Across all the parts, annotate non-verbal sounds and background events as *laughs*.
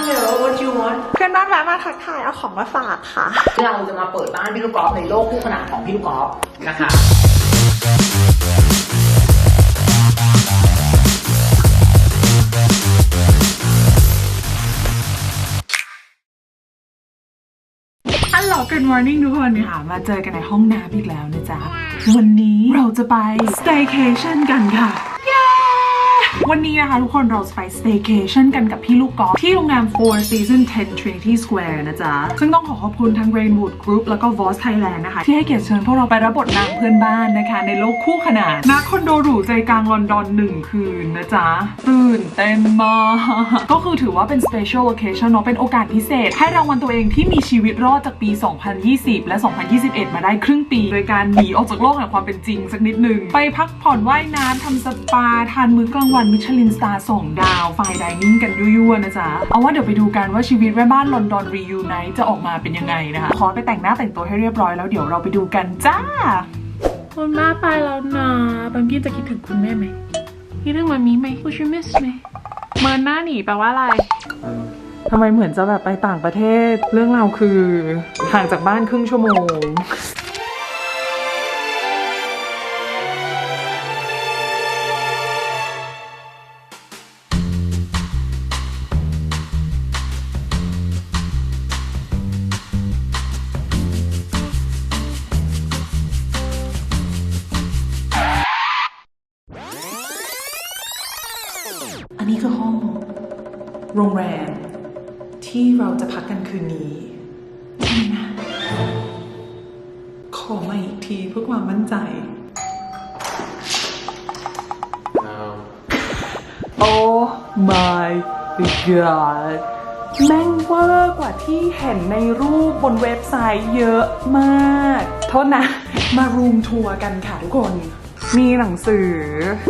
Hello what do you want เพื่อนบ้านแวะมาทักทายเอาของมาฝากค่ะ เราจะมาเปิดบ้านพี่ลูกกอล์ฟในโลกคู่ขนานของพี่ลูกกอล์ฟนะคะฮัลโหล good morning ทุกคนค่ะ มาเจอกันในห้องน้ำอีกแล้วนะจ๊ะ วันนี้เราจะไป staycation กันค่ะเย้ วันนี้นะคะทุกคนเราจะไป staycation กันกับพี่ลูกกอล์ฟที่โรงแรม Four Season 10 Trinity Square นะจ๊ะ ซึ่งต้องขอขอบคุณทั้ง Rainwood Group แล้วก็ Voss Thailand นะคะ ที่ให้เกียรติเชิญพวกเราไปรับบทนางเพื่อนบ้านนะคะ ในโลกคู่ขนานณคอนโดหรูใจกลางลอนดอนหนึ่งคืนนะจ๊ะ ตื่นเต้นมาก ก็คือถือว่าเป็น special occasion เนาะเป็นโอกาสพิเศษ ให้รางวัลตัวเองที่มีชีวิตรอดจากปี 2020 และ 2021 มาได้ครึ่งปี โดยการหนีออกจากโลกแห่งความเป็นจริงสักนิดหนึ่งไปพักผ่อนว่ายน้ำทำสปาทานมื้อกลางวันมิชลินสตาร์สองดาวไฟดิเนิ่งกันยั่วๆนะจ๊ะ เอาว่าเดี๋ยวไปดูกันว่าชีวิตแม่บ้านลอนดอนรียูไนท์จะออกมาเป็นยังไงนะคะ ขอไปแต่งหน้าแต่งตัวให้เรียบร้อยแล้วเดี๋ยวเราไปดูกันจ้า คุณแม่ไปแล้วนะบังกี้จะคิดถึงคุณแม่ไหมคิดถึงมามีไหม Would you miss me เมินหน้าหนีแปลว่าอะไรทำไมเหมือนจะแบบไปต่างประเทศ เรื่องราวคือห่างจากบ้านครึ่งชั่วโมง โรงแรม ที่เราจะพักกันคืนนี้นี่นะขอมาอีกทีเพื่อความมั่นใจ โอ้ my god แม่งเวอร์กว่าที่เห็นในรูปบนเว็บไซต์เยอะมาก โทษนะ มารูมทัวร์กันค่ะทุกคน มีหนังสือ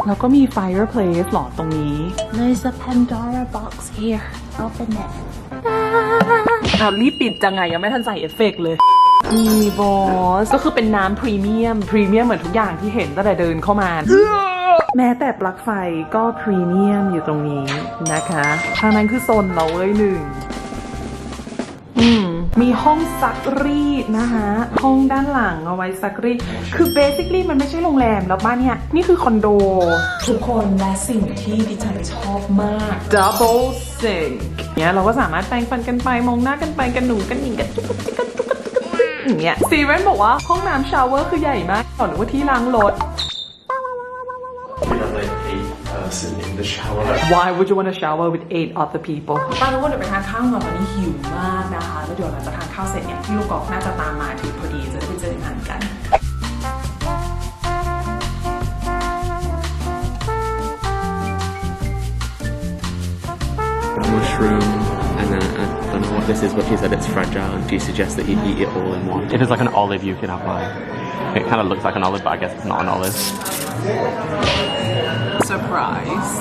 แล้วก็มี fireplace หลอดตรงนี้ There's a Pandora box here. Open it. อ่ารีบปิดจังไงยังไม่ทันใส่เอฟเฟกต์เลยมีบอสก็คือเป็นน้ำพรีเมียม พรีเมียมเหมือนทุกอย่างที่เห็นตั้งแต่เดินเข้ามา แม้แต่ปลั๊กไฟก็พรีเมียมอยู่ตรงนี้นะคะ ทางนั้นคือโซนเราเลยหนึ่งอื มมีห้องซักรีดนะคะห้องด้านหลังเอาไว้ซักรีดคือ basically มันไม่ใช่โรงแรมแล้วบ้านเนี่ยนี่คือคอนโด ทุกคนและสิ่งที่ดิฉันชอบมาก double sink เนี่ยเราก็สามารถแปรงฟันกันไปมองหน้ากันไปกันหนูกันหญิงกันจุกจิกกันจุกจิกกันอย่างเงี้ยซีเวนบอกว่าห้องน้ำชาวเวอร์คือใหญ่มากก่อนหรือว่าที่ล้างรถ person in the shower. Why would you want to shower with eight other people ป้าทุกคนเดี๋ยวไปทานข้าวก่อนตอนนี้หิวมากนะคะ แล้วเดี๋ยวหลังจากทานข้าวเสร็จเนี่ยพี่ลูกกอกน่าจะตามมาถึงพอดีจะได้ไปเจองานกัน mushroom, and then I don't know what this is, but he said it's fragile. And do you suggest that he eat it all in one? If it's like an olive, you can have like. It kind of looks like an olive, but I guess it's not an olive. Surprise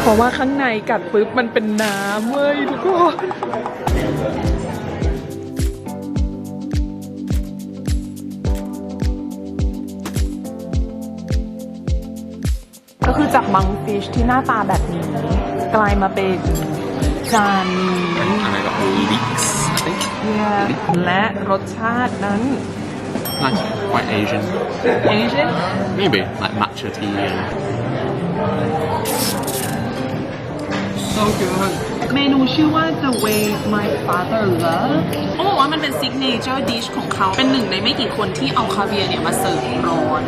เพราะว่าข้างในกัดปุ๊บมันเป็นน้ำเว้ยทุกคนก็คือจากมังฟิชที่หน้าตาแบบนี้ กลายมาเป็นจานนี้ And I got leeks, I think. และรสชาตินั้น Nice, quite Asian. Asian Maybe like matcha tea. And... so good เมนูชื่อว่า the way my father loved เขาบอกว่ามันเป็น signature dish ของเขา เป็นหนึ่งในไม่กี่คนที่เอาคาเวียร์เนี่ยมาเสิร์ฟร้อน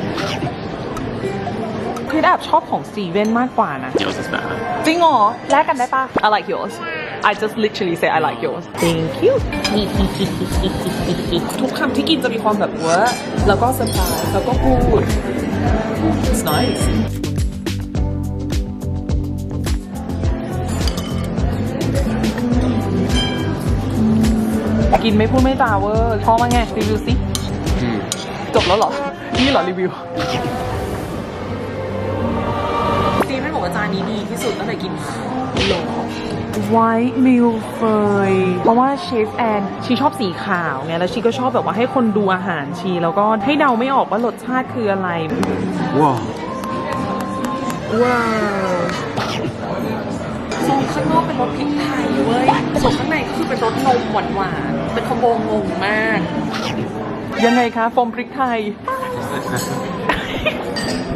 คือแอบชอบของซีเว่นมากกว่านะ Yours is better. จริงเหรอแลกกันได้ปะ I like yours I just literally say I like yours thank you ทุกคำที่กินจะมีความแบบเวอร์แล้วก็เซอร์ไพรส์แล้วก็พูด it's nice กินไม่พูดไม่จาเวอร์พอมาไง รีวิวสิ Mm. จบแล้วเหรอ นี่เหรอรีวิวซีไม่บอกว่าจานนี้ดีที่สุดตั้งแต่กินมาหรอ ไวท์มิลเฟยเพราะว่าเชฟแอนชีชอบสีขาวไงแล้วชีก็ชอบแบบว่าให้คนดูอาหารชี แล้วก็ให้เดาไม่ออกว่ารสชาติคืออะไร ว้าวว้าวทรงข้างนอกเป็นรสพริกไทยเว้ยส่วนข้างในก็คือเป็นรสนมหวานหวานเป็นคอมโบงงมาก ยังไงคะฟอมพริกไทย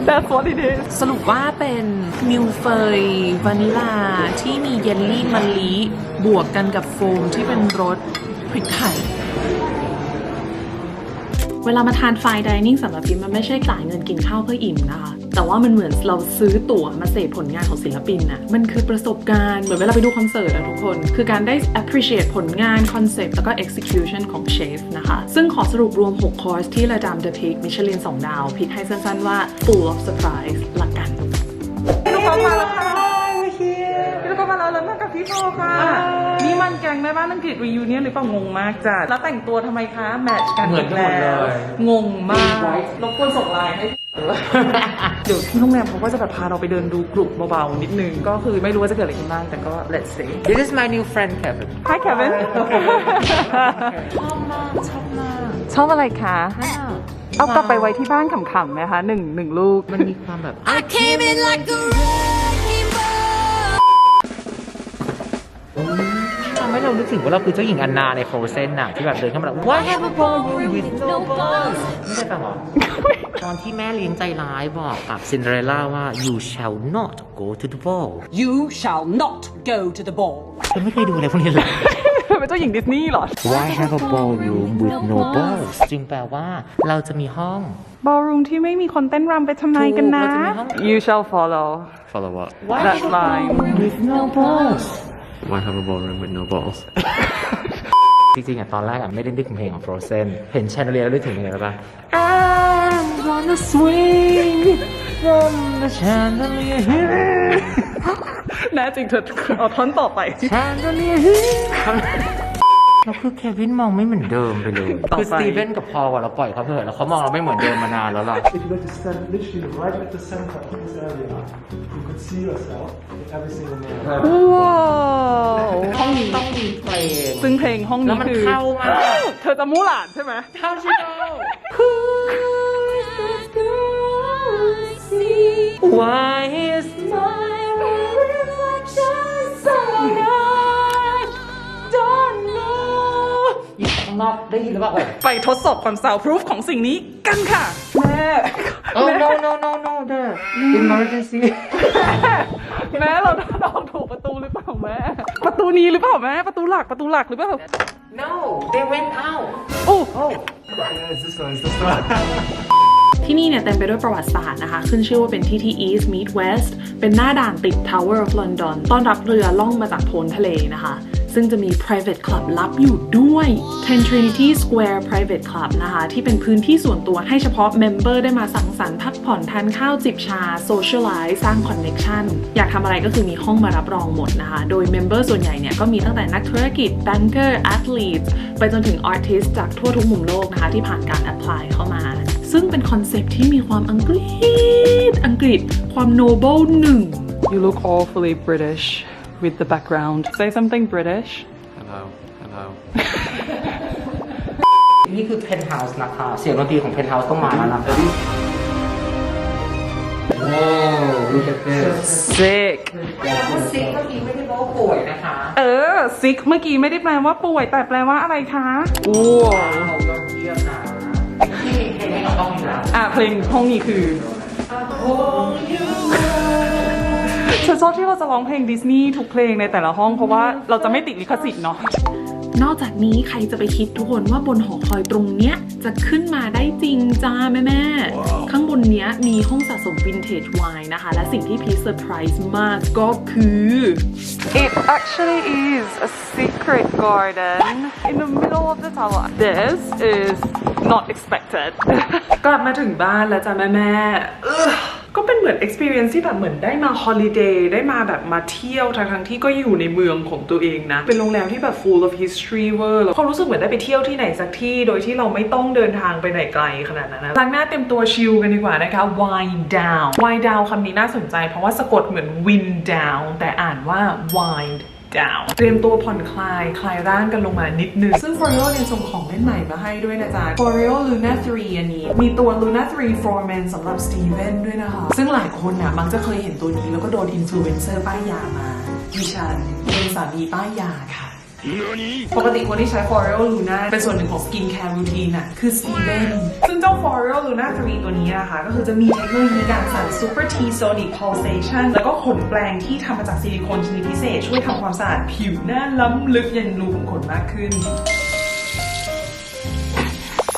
That's what it is สรุปว่าเป็นมิลเฟยวานิลาที่มีเยลลี่มะลิบวกกันกับโฟมที่เป็นรสพริกไทยเวลามาทานไฟน์ดิเนิ่งสำหรับพิมมันไม่ใช่จ่ายเงินกินข้าวเพื่ออิ่มนะคะ แต่ว่ามันเหมือนเราซื้อตั๋วมาเสพผลงานของศิลปินน่ะมันคือประสบการณ์เหมือนเวลาไปดูคอนเสิร์ตอะทุกคน คือการได้ appreciate ผลงานคอนเซปต์แล้วก็ execution ของเชฟนะคะ ซึ่งขอสรุปรวม 6 คอร์สที่ระดับ The Peak มิชลิน2ดาว พิกให้สั้นๆว่า full of surprise ละกันพี่ลูกกอล์ฟมาแล้วค่ะพี่ลูกกอล์ฟมาแล้วแล้วนั่งกับพี่พอค่ะ นี่มันแกงแม่บ้านอังกฤษรียูเนียนหรือเปล่างงมากจ้ะแล้วแต่งตัวทำไมคะ แมทช์กันเหมือนกันหมดเลย งงมากรบกวนส่งไลน์ให้ เดี๋ยวที่โรงแรมเขาก็จะแบบพาเราไปเดินดูกลุ่มเบาๆนิดนึง ก็คือไม่รู้ว่าจะเกิดอะไรขึ้นบ้างแต่ก็ let's see This is my new friend Kevin Hi Kevin ชอบมากชอบมากชอบอะไรคะ เอากลับไปไว้ที่บ้านขำๆไหมคะหนึ่งหนึ่งลูก มันมีความแบบ I came in like a rainbow. ทำให้เรานึกถึงว่าเราคือเจ้าหญิงอันนาใน Frozen น่ะที่แบบเดินเข้ามาแล้ว Why have a ballroom with no balls ไม่ใช่ป่ะหรอตอนที่แม่เลี้ยงใจร้ายบอกกับซินเดอเรลล่าว่า you shall not go to the ball You shall not go to the ball. เธอไม่เคยดูอะไรพวกนี้เลยเป็นเจ้าหญิงดิสนีย์เหรอ Why have a ballroom with no balls จึงแปลว่าเราจะมีห้องบอลรูมที่ไม่มีคนเต้นรำไปทำไมกันนะถูกเราจะมีห้อง You shall follow Follow what? that line with no balls Why have a ballroom with no balls? จริงๆอะตอนแรกอะไม่ได้นึกถึงเพลงของ Frozen เห็นแชนเดอเลียแล้วนึกถึงเพลงอะไรปะ I'm gonna swing from the chandelier here แน่จริงเธอเอาท่อนต่อไป chandelier here แล้วคือเควินมองไม่เหมือนเดิมไปเลยต่อไปคือสตีเวนกับพอลอะเราปล่อยเขาเถอะแล้วเขามองเราไม่เหมือนเดิมมานานแล้วล่ะ If you were to stand literally right at the center of this area, you could see yourself in every single mirror. ว้าวห้องนี้ต้องมีเพลงซึ่งเพลงห้องแล้นี้วมันคือเข้ามากเธอจะมู่หลานใช่ไหมเข้าชิโน Why is my างนอกได้ยินหรือเปล่าเอ่ยไปทดสอบความ soundproof ของสิ่งนี้กันค่ะ แม่ Oh no no no no the emergency แม่เราลองถูกประตูหรือเปล่าแม่ ประตูนี้หรือเปล่าแม่ประตูหลักประตูหลักหรือเปล่า No they went out โอ้ Yeah, it's this one, it's this one. ที่นี่เนี่ยเต็มไปด้วยประวัติศาสตร์นะคะ ขึ้นชื่อว่าเป็นที่ที่ East Meet West เป็นหน้าด่านติด Tower of London ต้อนรับเรือล่องมาจากโพ้นทะเลนะคะ ซึ่งจะมี private club ลับอยู่ด้วย10 Trinity Square Private Club นะคะ ที่เป็นพื้นที่ส่วนตัวให้เฉพาะ member ได้มาสังสรรค์พักผ่อนทานข้าวจิบชา socialize สร้าง connection อยากทำอะไรก็คือมีห้องมารับรองหมดนะคะ โดย member ส่วนใหญ่เนี่ยก็มีตั้งแต่นักธุรกิจ banker athletes ไปจนถึง artist จากทั่วทุกมุมโลกนะคะ ที่ผ่านการ apply เข้ามา ซึ่งเป็นคอนเซปที่มีความอังกฤษ อังกฤษ ความ noble หนึ่ง You look awfully British with the background say something British Hello, hello. นี่คือ penthouse นะคะ เสียงดนตรีของ penthouse ต้องมาแล้วนะคะ Wow look at this sick ซิกเมื่อกี้ไม่ได้บอกว่าป่วยนะคะเออ sick เมื่อกี้ไม่ได้แปลว่าป่วย แต่แปลว่าอะไรคะโอ้เขายอดเยี่ยมนะที่มีเพลงให้เราต้องมีแล้วอะเพลงห้องนี้คือ ฉันชอบที่เราจะร้องเพลงดิสนีย์ทุกเพลงในแต่ละห้องเพราะว่าเราจะไม่ติดลิขสิทธิ์เนาะ นอกจากนี้ใครจะไปคิดทุกคนว่าบนหอคอยตรงเนี้ยจะขึ้นมาได้จริงจ้าแม่แม่ๆข้างบนเนี้ยมีห้องสะสมวินเทจไวน์นะคะ และสิ่งที่พีเซอร์ไพรส์มากก็คือ It actually is a secret garden in the middle of the tower. This is not expected. กลับมาถึงบ้านแล้วจ้ะแม่แม่ๆเอ้อ ก็เป็นเหมือน experience ที่แบบเหมือนได้มา holiday ได้มาแบบมาเที่ยวทั้งทั้งที่ก็อยู่ในเมืองของตัวเองนะ เป็นโรงแรมที่แบบ full of history เวอร์แล้วความรู้สึกเหมือนได้ไปเที่ยวที่ไหนสักที่ โดยที่เราไม่ต้องเดินทางไปไหนไกลขนาดนั้นนะล้างหน้าเต็มตัวชิลกันดีกว่านะคะ wind down wind down คำนี้น่าสนใจ เพราะว่าสะกดเหมือน wind down แต่อ่านว่า wind down เตรียมตัวผ่อนคลาย คลายร่างกันลงมานิดนึง ซึ่ง f o r e o เนี่ยส่งของเล่นใหม่มาให้ด้วยนะจ๊ะ f o r e o Luna 3 อันนี้ มีตัว Luna 3 for men สำหรับ Steven ด้วยนะคะ ซึ่งหลายคนน่ะมักจะเคยเห็นตัวนี้แล้วก็โดนอินฟลูเอนเซอร์ป้ายยามาดิฉันเป็นสามีป้ายยาค่ะ ปกติคนที่ใช้ L'Oreal Luna เป็นส่วนหนึ่งของ Skin Care Routine น่ะคือ Steven ซึ่งเจ้า L'Oreal Luna 3ตัวนี้นะคะ ก็คือจะมีเทคโนโลยีการสั่น Super T Sonic Pulsation แล้วก็ขนแปลงที่ทำมาจากซิลิโคนชนิดพิเศษ ช่วยทำความสะอาดผิวหน้าล้ำลึกยันรูขุมขนมากขึ้น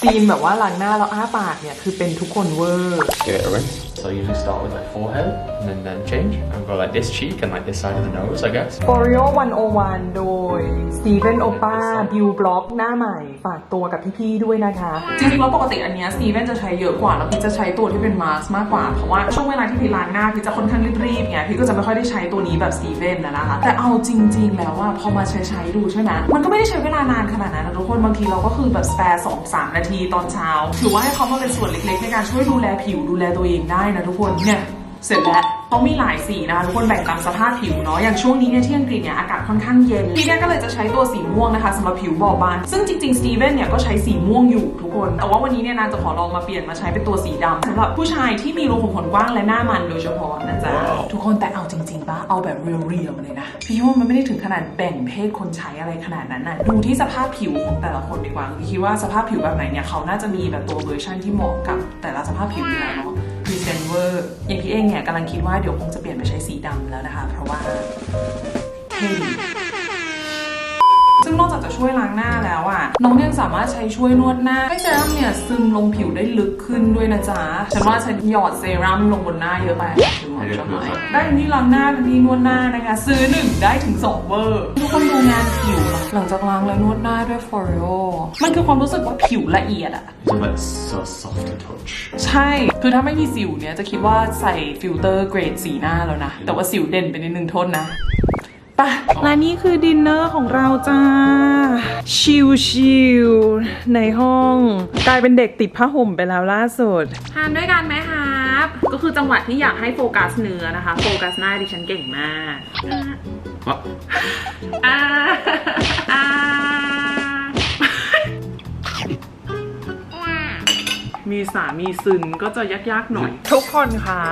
ซีนแบบว่าล้างหน้าแล้วอ้าปากเนี่ย คือเป็นทุกคนเวอร์ Give it a rinse. So I usually start with like forehead and then, then change and go like this cheek and like this side of the nose, I guess. Oreo 101 โดย Steven Opa Bill Block หน้าใหม่ ฝากตัวกับพี่ๆด้วยนะคะ จริงๆแล้วปกติอันเนี้ย Steven จะใช้เยอะกว่า แล้วพี่จะใช้ตัวที่เป็นมาสมากกว่า เพราะว่าช่วงเวลาที่พี่ล้างหน้าพี่จะค่อนข้างรีบๆไงพี่ก็จะไม่ค่อยได้ใช้ตัวนี้แบบ Steven นะนะคะ แต่เอาจริง ๆ แล้วว่าพอมาใช้ใช้ๆดูใช่ไหมมันก็ไม่ได้ใช้เวลานานขนาดนั้นนะทุกคนบางทีเราก็คือแบบ spare 2 3นาทีตอนเช้า ถือว่าให้เขามาเป็นส่วนเล็กๆ ในการช่วยดูแลผิวดูแลตัวเองได้นะทุกคนเนี่ย เสร็จแล้วเขามีหลายสีนะคะทุกคนแบ่งตามสภาพผิวเนาะอย่างช่วงนี้เนี่ยที่อังกฤษเนี่ยอากาศค่อนข้างเย็นพี่เนี่ยก็เลยจะใช้ตัวสีม่วงนะคะสำหรับผิวบอบบางซึ่งจริงๆสตีเวนเนี่ยก็ใช้สีม่วงอยู่ทุกคน แต่ว่าวันนี้เนี่ยนางจะขอลองมาเปลี่ยนมาใช้เป็นตัวสีดำสำหรับผู้ชายที่มีรูขุมขนกว้างและหน้ามันโดยเฉพาะนะจ๊ะทุกคนแต่เอาจริงๆปะเอาแบบเรียวๆเลยนะพี่ว่ามันไม่ได้ถึงขนาดแบ่งเพศคนใช้อะไรขนาดนั้นนะดูที่สภาพผิวของแต่ละคนดีกว่าคิดว่าสภาพผิวแบบไหนเนี่ยเขาน่าจะมีแบบตัวเวอร์ชันที่เหมาะกับแต่ละสภาพผิวอยู่แล้วเนาะ เซนเวอร์อย่างพี่เองเนี่ยกำลังคิดว่าเดี๋ยวคงจะเปลี่ยนไปใช้สีดำแล้วนะคะ เพราะว่าเท่ดี ซึ่งนอกจากจะช่วยล้างหน้าแล้วอะน้องยังสามารถใช้ช่วยนวดหน้า ให้เซรั่มเนี่ยซึมลงผิวได้ลึกขึ้นด้วยนะจ๊ะฉันว่าฉันหยอดเซรั่มลงบนหน้าเยอะไปถึงหมอจะหายได้ทั้งที่ล้างหน้าทั้งที่นวดหน้านะคะ ซื้อหนึ่งได้ถึงสองเวอร์ทุกคนดูงานผิวหลังจากล้างแล้วนวดหน้าด้วย Foreo มันคือความรู้สึกว่าผิวละเอียดอะ So like so soft to touch. ใช่ คือถ้าไม่มีสิวเนี่ยจะคิดว่าใส่ฟิลเตอร์เกรดสีหน้าแล้วนะ แต่ว่าสิวเด่นไปนิดนึงโทษนะไปะและนี่คือดินเนอร์ของเราจ้า ชิวๆในห้อง กลายเป็นเด็กติดผ้าห่มไปแล้วล่าสุดทานด้วยกันไหมครับก็คือจังหวะที่อยากให้โฟกัสเนื้อนะคะ โฟกัสหน้าดิฉันเก่งมาก What? อ่าอ่า สามีซึนก็จะยากๆหน่อย ทุกคนคะ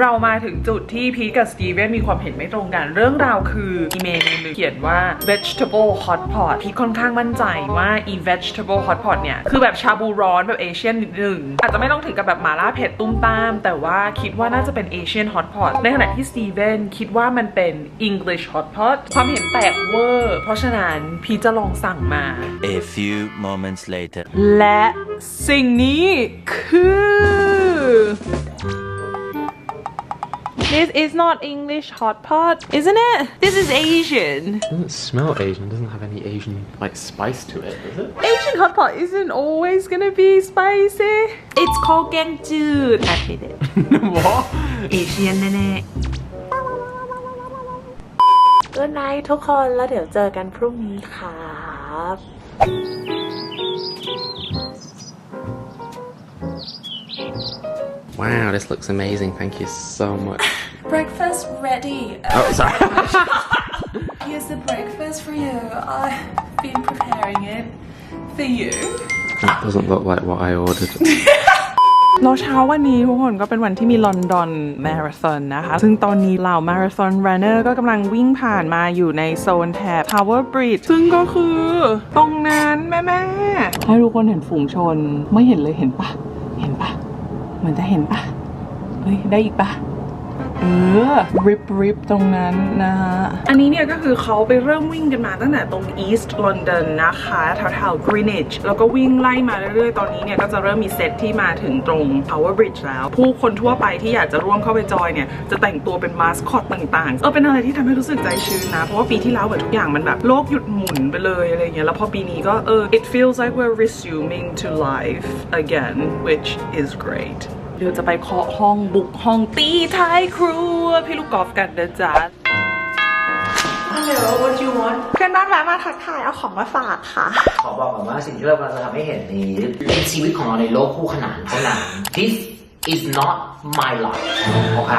เรามาถึงจุดที่พีทกับสตีเวนมีความเห็นไม่ตรงกัน เรื่องราวคืออีเมลหนึงเขียนว่า vegetable hot pot พีทค่อนข้างมั่นใจว่าอี vegetable hot pot เนี่ย คือแบบชาบูร้อนแบบเอเชียนนิดหนึ่งอาจจะไม่ต้องถึงกับแบบหมาล่าเผ็ดตุ้มตาม แต่ว่าคิดว่าน่าจะเป็นเอเชียน hot pot ในขณะที่สตีเวนคิดว่ามันเป็น English hot pot ความเห็นแตกเวอร์ เพราะฉะนั้นพีทจะลองสั่งมา A few moments later. และสิ่งนี้คThis is not English hot pot isn't it This is Asian doesn't smell Asian. Doesn't have any Asian like spice to it, does it? Asian hot pot isn't always gonna be spicy It's called แกงจืด I hate it *laughs* what? Asian แน่ๆ Good night ทุกคน แล้วเดี๋ยวเจอกันพรุ่งนี้ครับ Wow, this looks amazing. Thank you so much. Breakfast ready. Oh, sorry. Here's the breakfast for you. I've been preparing it for you. that doesn't look like what I ordered. แล้วเช้าวันนี้ทุกคนก็เป็นวันที่มีลอนดอนมาราธอนนะคะ ซึ่งตอนนี้เหล่ามาราธอนรันเนอร์ก็กำลังวิ่งผ่านมาอยู่ในโซนแถบ Tower Bridge ซึ่งก็คือตรงนั้นแม่แม่ๆให้ทุกคนเห็นฝูงชน ไม่เห็นเลยเห็นปะเห็นปะ เหมือนจะเห็นปะเฮ้ย ได้อีกปะ เออริบริบตรงนั้นนะฮะ อันนี้เนี่ยก็คือเขาไปเริ่มวิ่งกันมาตั้งแต่ตรง East London นะคะแถวๆ Greenwich แล้วก็วิ่งไล่มาเรื่อยๆ ตอนนี้เนี่ยก็จะเริ่มมีเซตที่มาถึงตรง Tower Bridge แล้ว ผู้คนทั่วไปที่อยากจะร่วมเข้าไปจอยเนี่ย จะแต่งตัวเป็นมาสคอตต่างๆ เออเป็นอะไรที่ทำให้รู้สึกใจชื้นนะ เพราะว่าปีที่แล้วเหมือนทุกอย่างมันแบบโลกหยุดหมุนไปเลยอะไรเงี้ยแล้วพอปีนี้ก็เออ it feels like we're resuming to life again which is great เดี๋ยวจะไปเคาะห้องบุกห้องตีท้ายครัว พี่ลูกกอล์ฟกันนะจ๊ะ Hello what do you want เพื่อนบ้านแวะมาทักทายเอาของมาฝากค่ะ ขอบอกก่อนว่าสิ่งที่เรากำลังจะทำให้เห็นนี้เป็นชีวิตของเราในโลกคู่ขนานเท่านั้น This is not my life โอเค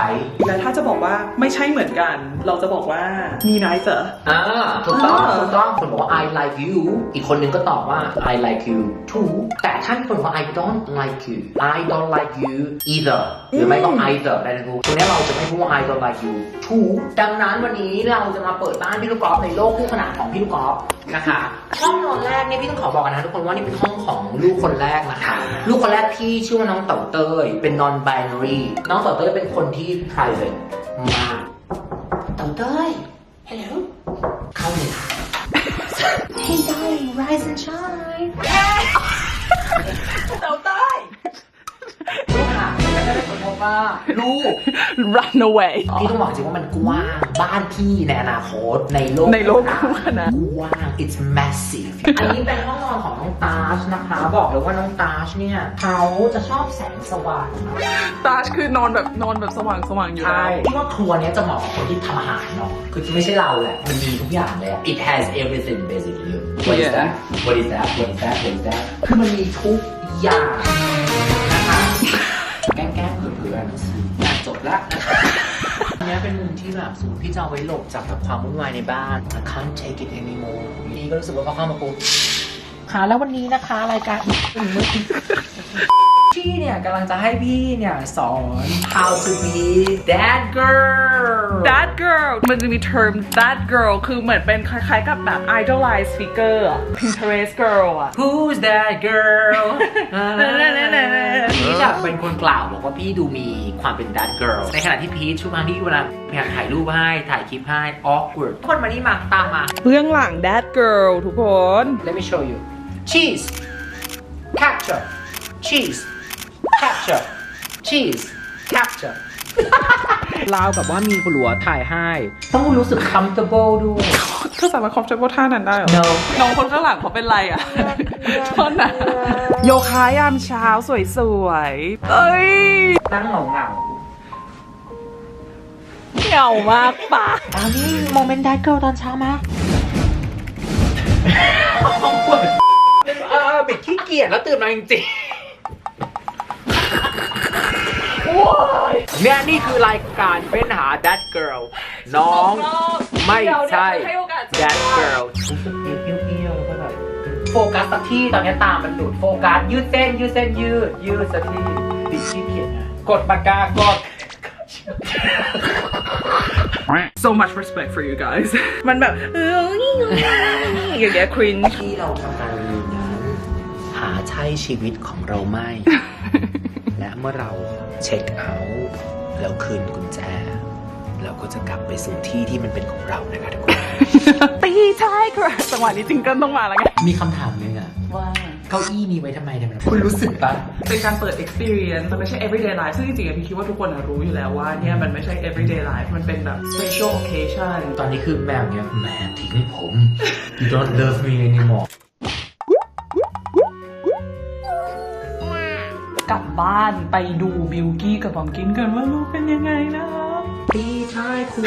และถ้าจะบอกว่าไม่ใช่เหมือนกัน เราจะบอกว่ามี nicer อ่าถูกต้องอ่าถูกต้องคนบอกว่า I like you อีกคนนึงก็ตอบว่า I like you too แต่ถ้ามีคนบอกว่า I don't like you I don't like you either หรือไม่ก็ either ได้ทั้งคู่ตรงนี้เราจะไม่พูดว่า I don't like you too ดังนั้นวันนี้เราจะมาเปิดบ้านพี่ลูกกอล์ฟในโลกคู่ขนานของพี่ลูกกอล์ฟนะคะห้องนอนแรกเนี่ยพี่ต้องขอบอกกันนะทุกคนว่านี่เป็นห้องของลูกคนแรกนะคะ ลูกคนแรกพี่ชื่อว่าน้องเต๋าเต้ยเป็น non binary น้องเต๋าเต้ยเป็นคนที่ private มากเต๋าเต้ย hello เข้าเลยค่ะ Hey darling rise and shine เต๋าเว่าลูก run away พี่ต้องบอกจริงว่ามันกว้าง บ้านพี่ในอนาคตในโลกในโลกคู่ขนานกว้าง it's massive อันนี้เป็นห้องนอนของน้องตาชนะคะ บอกเลยว่าน้องตาชเนี่ยเขาจะชอบแสงสว่างตาชคือนอนแบบนอนแบบสว่างสว่างๆอยู่ใช่แล้วพี่ว่าครัวเนี้ยจะเหมาะกับคนที่ทำอาหารเนาะคือไม่ใช่เราแหละมันมีทุกอย่างเลยอะ it has everything basically what is that what is that what is that what is that คือมันมีทุกอย่าง ละอันเนี้ยเป็นมุมที่แบบสมมติพี่จะเอาไว้หลบจากแบบความวุ่นวายในบ้าน I can't take it anymore นี่ก็รู้สึกว่าพอเข้ามาปุ๊บค่ะแล้ววันนี้นะคะ รายการ พี่เนี่ยกำลังจะให้พี่เนี่ยสอน how to be that girl that girl มันจะมี term that girl คือเหมือนเป็นคล้ายๆกับแบบ idolize figure อะ Pinterest girl อะ Who's that girl พี่จะเป็นคนกล่าวบอกว่าพี่ดูมีความเป็น that girl ในขณะที่พีชทุกครั้งที่เวลาพยายามถ่ายรูปให้ ถ่ายคลิปให้ awkward คนมานี่มาตามมา เบื้องหลัง that girl ทุกคน Let me show you cheese capture cheese capture cheese capture ลาวแบบว่ามีหลัวถ่ายให้ ต้องรู้สึก comfortable ด้วยเธอสามารถ comfortable ท่านั้นได้เหรอ no น้องคนข้างหลังเขาเป็นไรอะโทษนะ โยคะยามเช้าสวยๆ เอ้ย นั่งเหงาเหงาเหงามากปะๆตอนนี้โมเมนต์ that girl ตอนเช้ามาเออบิดขี้เกียจแล้วตื่นมาจริงๆว้าย เนี่ยนี่คือรายการเฟ้นหา that girl น้องไม่ใช่ that girl รู้สึกเอี้ยวๆแล้วแบบโฟกัสสักที่ตอนนี้ตามมันหลุดโฟกัสยืดเส้นยืดเส้นยืด ยืดสักที่บิดขี้เกียนกดปากกากด so much respect for you guys มันแบบเอออย่างเงี้ย cringe ที่เราทำการนั้นหาใช่ชีวิตของเราไม่ และเมื่อเราเช็คเอาท์แล้วคืนกุญแจ เราก็จะกลับไปสู่ที่ที่มันเป็นของเรานะคะทุกคน ตีท้ายกระจังหวะนี้จริงเกิลต้องมาแล้วไงมีคำถามหนึงอะว่า เก้าอี้มีไว้ทำไมทำไมคุณรู้สึกปะเป็นการเปิด experience มันไม่ใช่ everyday life ซึ่งจริงๆอะพี่คิดว่าทุกคนอะรู้อยู่แล้วว่าเนี่ยมันไม่ใช่ everyday life มันเป็นแบบ special occasion ตอนนี้คือแมวเนี้ยแม่ทิ้งผม you don't love me anymore กลับบ้านไปดูบิลกี้กับบอมกินกันว่าลูกเป็นยังไงนะพี่ชายครู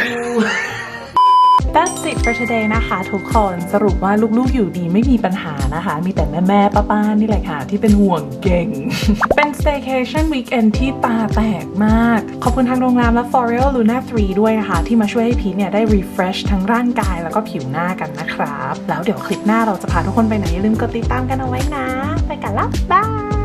That's it for today นะคะทุกคนสรุปว่าลูกๆอยู่ดีไม่มีปัญหานะคะ มีแต่แม่ๆป้าๆนี่แหละค่ะ ที่เป็นห่วงเก่ง เป็น staycation weekend ที่ตาแตกมาก ขอบคุณทางโรงแรมและ Florio Luna 3 ด้วยนะคะ ที่มาช่วยให้พีทเนี่ยได้ refresh ทั้งร่างกายแล้วก็ผิวหน้ากันนะครับ แล้วเดี๋ยวคลิปหน้าเราจะพาทุกคนไปไหนอย่าลืมกดติดตามกันเอาไว้นะ ไปกันละบาย